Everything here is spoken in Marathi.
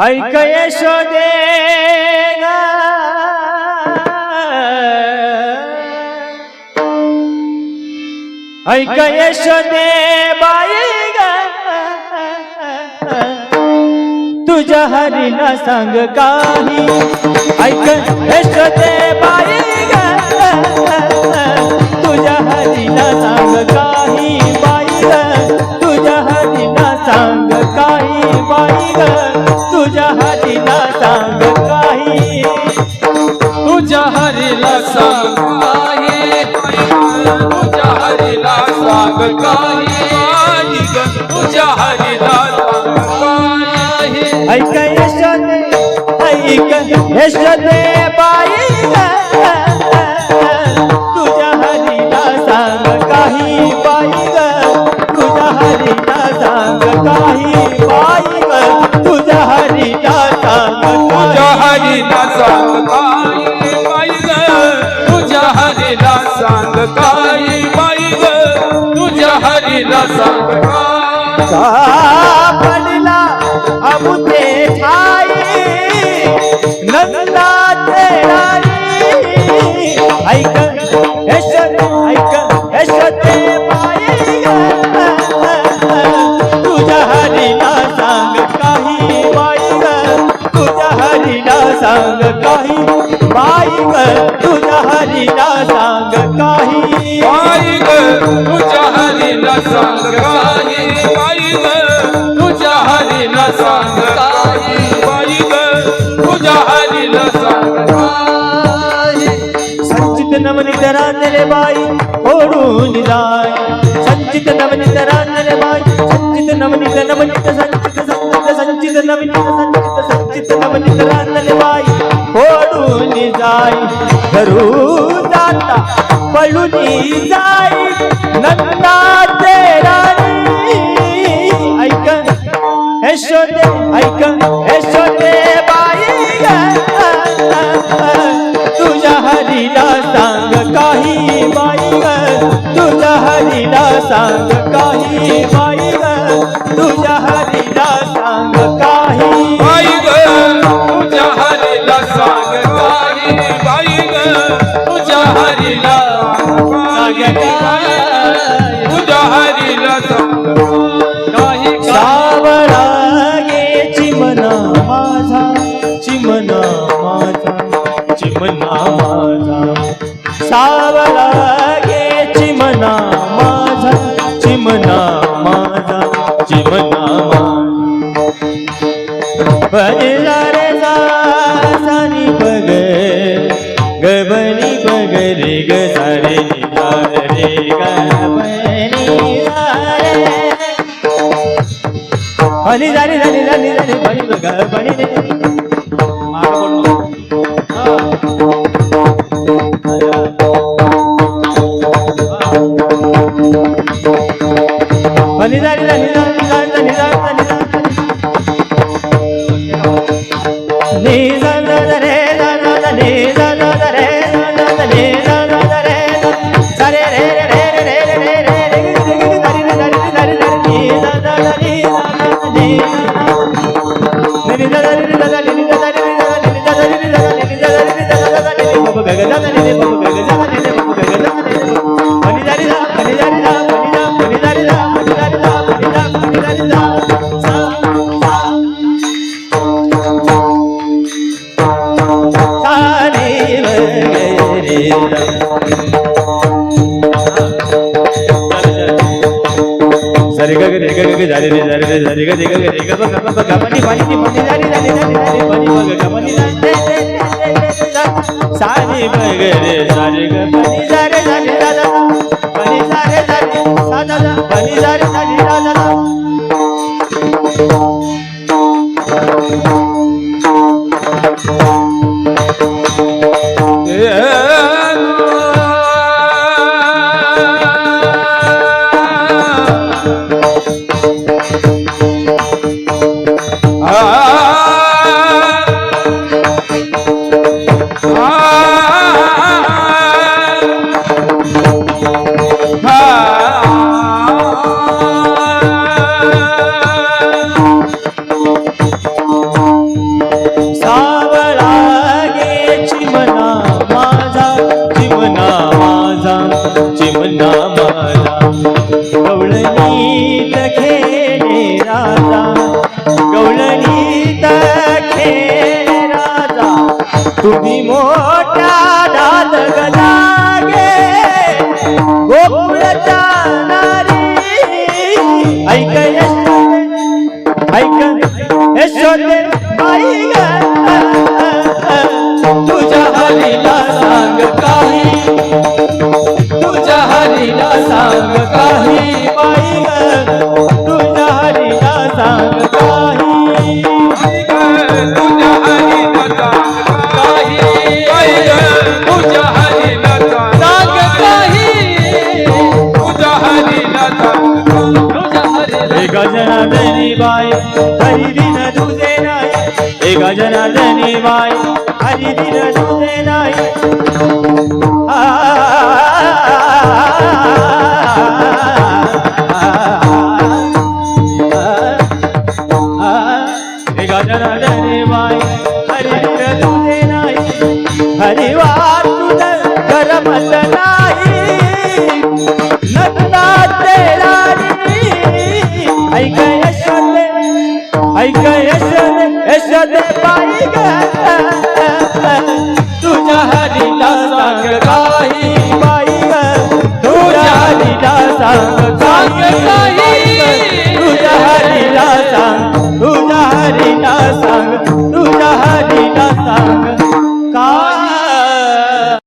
ऐक यशोदे. ऐक यशोदे बाई ग. तुझ्या हरीला सांग काही. ऐक यशोदे बाई ग. तुझ्या हरीला सांग काही तुझ्या हरीला सांग काही ऐक यशोदे ऐक यशोदे पडला सांग अमुते ठाई नंदा राणी ऐक यशोद ऐक यशोदे बाई तुझ्या हरीला सांग काही बाई तुझ्या हरीला सांग काही बाई तुझ्या हरीला सांग काही हरीला सांग काही बाई ग तुझ्या हरीला सांग काही बाई ग तुझ्या हरीला सांग काही संचित नवनीत रांजले बाई ओढून जाय. संचित नवनीत रांजले बाई संचित नवनीत नवनीत संचित संचित संचित नवनीत संचित संचित नवनीत रांजले बाई ओढून जाय. जाता पळून जाय यशोदे ऐक यशोदे बाई तुझ्या हरीला सांग काही बाई तुझ्या हरीला सांग काही बाई तुझ्या हरीला सांग काही बाई तुझ्या हरीला सांग काही बाई तुझ्या हरीला सांग काही तुझ्या हरीला सांग चिमना माझा चिमना माझा चिमना माझा. सावला गे चिमना माझा चिमना माझा चिमना माझा. रे सानी बग गबनी बगरे रे ग सारे नि रे गबनी. ಹಲಿ ದಾರಿ ದಾರಿ ದಾರಿ ದಾರಿ ಬಡಿ ಬೇಗ ಬಡಿ ಮಾಡಿಕೊಂಡು ಹಲಿ ದಾರಿ ದಾರಿ ದಾರಿ ಗಮನಿ ಬನ್ನಿ ಬನ್ನಿ ದಾರಿ ದಾರಿ ದಾರಿ ದಾರಿ ಬನ್ನಿ ಮಗ ಗಮನಿ ದಾರಿ सारी बगरे सारे गणी सारे सारी दादा बनी सारे सारी दादा बनी सारे सारी दादा राजा गवळणीत राजा. तुम्ही मोठा दाद गलागे गोकुळचा नारी ऐक ऐक यशोदे आई तुझ्या हरीला सांग काही तुझ्या हरीला सांग काही. हरिदिन तुझे नाही ए गजनार्दने बाय हरिदिन तुझे नाही नाही हरिवार नाही. नंदा तेरा এসে এসে দেবা